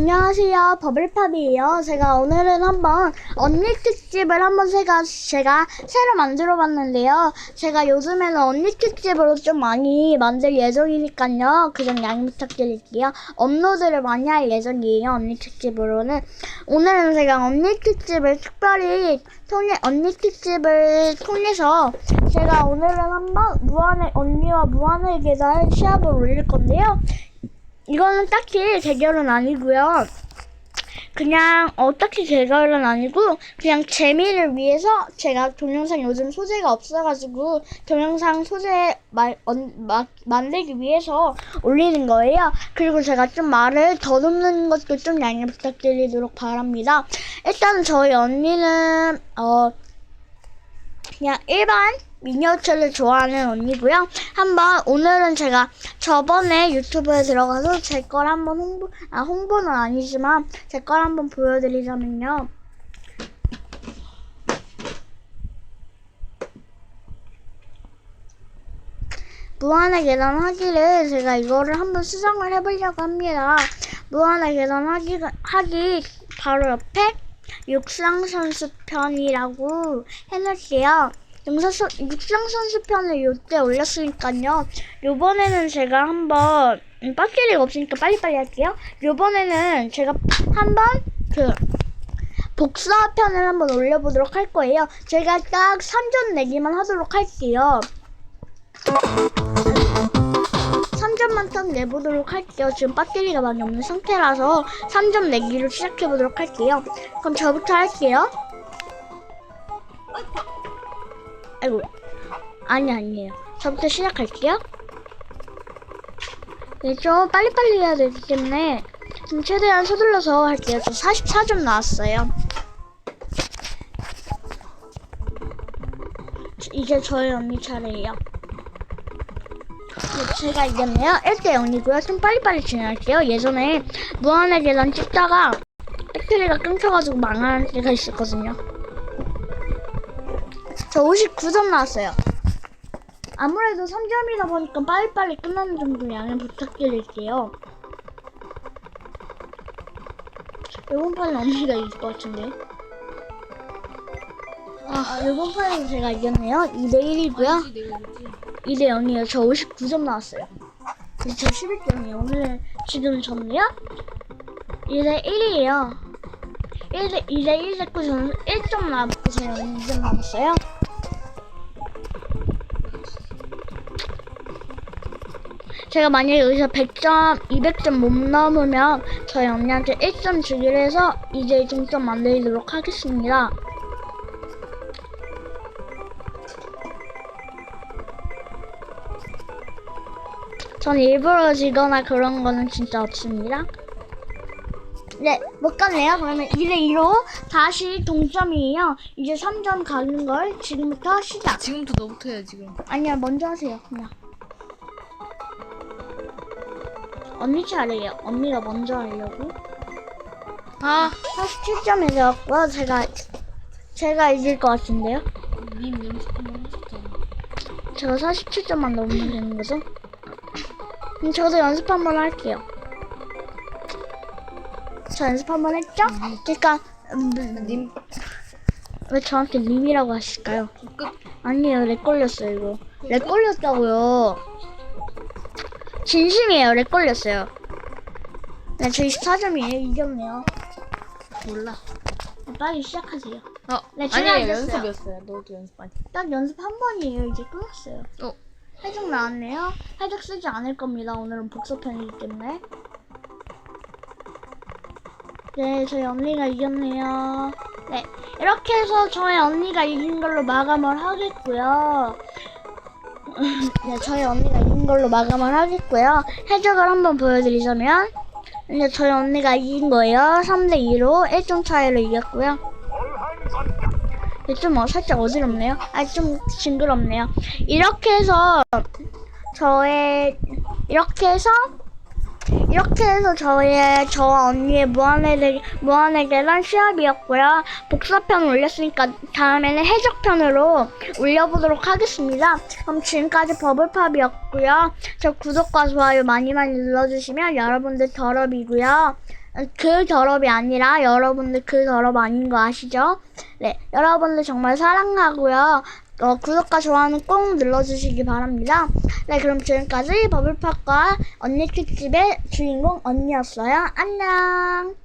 안녕하세요. 버블팝이에요. 제가 오늘은 한번 언니 특집을 한번 제가, 제가 새로 만들어 봤는데요. 제가 요즘에는 언니 특집으로 좀 많이 만들 예정이니까요. 그 점 양해 부탁드릴게요. 업로드를 많이 할 예정이에요. 언니 특집으로는. 오늘은 제가 언니 특집을 특별히 통해, 언니 특집을 통해서 제가 오늘은 한번 무한의, 언니와 무한의 계단 시합을 올릴 건데요. 이거는 딱히 대결은 아니고요. 그냥 어 딱히 대결은 아니고 그냥 재미를 위해서 제가 동영상 요즘 소재가 없어가지고 동영상 소재 마, 언, 마, 만들기 위해서 올리는 거예요. 그리고 제가 좀 말을 더듬는 것도 좀 양해 부탁드리도록 바랍니다. 일단 저희 언니는 어 그냥 일반 미니어처를 좋아하는 언니고요. 한번 오늘은 제가 저번에 유튜브에 들어가서 제 걸 한번 홍보 아 홍보는 아니지만 제 걸 한번 보여드리자면요. 무한의 계단 하기를 제가 이거를 한번 수정을 해보려고 합니다. 무한의 계단 하기, 하기 바로 옆에 육상선수 편이라고 해놓을게요. 영사선, 육상선수 편을 요때 올렸으니까요. 요번에는 제가 한번, 음, 빠끼리가 없으니까 빨리빨리 할게요. 요번에는 제가 한번 그, 복사 편을 한번 올려보도록 할 거예요. 제가 딱 3점 내기만 하도록 할게요. 3점만 딱 내보도록 할게요. 지금 배터리가 많이 없는 상태라서 3점 내기로 시작해보도록 할게요. 그럼 저부터 할게요. 아이고. 아니, 아니에요. 저부터 시작할게요. 네, 좀 빨리빨리 해야 되기 때문에 좀 최대한 서둘러서 할게요. 저 44점 나왔어요. 이제 저희 언니 차례예요. 네, 제가 이겼네요. 1대 0이고요. 좀 빨리빨리 진행할게요. 예전에 무한의 계단 찍다가 배터리가 끊겨가지고 망한 때가 있었거든요. 저 59점 나왔어요. 아무래도 3점이다 보니까 빨리빨리 끝나는 정도 양해 부탁드릴게요. 이번 판은 언니가 이길 것 같은데. 아, 이번 판은 제가 이겼네요. 2대 1이고요. 2대 0이에요. 저 59점 나왔어요. 그래서 저 11점이에요. 오늘 지금 저는요? 2대 1이에요. 1대, 2대 1 됐고 저는 1점 남고 저는 2점 남았어요. 제가 만약에 여기서 100점, 200점 못 넘으면 저희 언니한테 1점 주기로 해서 이제 동점 만들도록 하겠습니다. 전 일부러 지거나 그런 거는 진짜 없습니다. 네, 못 갔네요. 그러면 2대2로 다시 동점이에요. 이제 3점 가는 걸 지금부터 시작. 지금부터 너부터 해야 지금. 아니야, 먼저 하세요. 그냥. 언니 차례예요. 언니가 먼저 하려고. 아, 47점이 되었고요. 제가, 제가 이길 것 같은데요. 님 연습 한번 하셨잖아. 제가 47점만 넘으면 되는 거죠? 그럼 저도 연습 한번 할게요. 저 연습 한번 했죠? 그러니까 음, 님 왜 저한테 님이라고 하실까요? 끝. 아니에요, 렉 걸렸어요 이거. 렉 걸렸다고요. 진심이에요, 렉 걸렸어요. 네, 저 24점이에요. 이겼네요. 몰라. 네, 빨리 시작하세요. 어, 네, 이겼어요. 연습이었어요. 너도 연습 많이. 딱 연습 한 번이에요. 이제 끝났어요. 어, 해적 나왔네요. 해적 쓰지 않을 겁니다. 오늘은 복서편이기 때문에. 네, 저희 언니가 이겼네요. 네, 이렇게 해서 저희 언니가 이긴 걸로 마감을 하겠고요. 네, 저희 언니가 이긴 걸로 마감을 하겠고요. 해적을 한번 보여드리자면, 이제 저희 언니가 이긴 거예요. 3대2로 1점 차이로 이겼고요. 네, 좀 어, 살짝 어지럽네요. 아, 좀 징그럽네요. 이렇게 해서 저의 이렇게 해서 이렇게 해서 저의 저와 언니의 무한의 무한의 계란 시합이었고요. 복사편 올렸으니까 다음에는 해적편으로 올려보도록 하겠습니다. 그럼 지금까지 버블팝이었고요. 저 구독과 좋아요 많이 많이 눌러주시면 여러분들 더럽이고요. 그 결합이 아니라 여러분들 그 결합 아닌 거 아시죠? 네, 여러분들 정말 사랑하고요. 어, 구독과 좋아요는 꼭 눌러주시기 바랍니다. 네, 그럼 지금까지 버블팝과 언니 특집의 주인공 언니였어요. 안녕!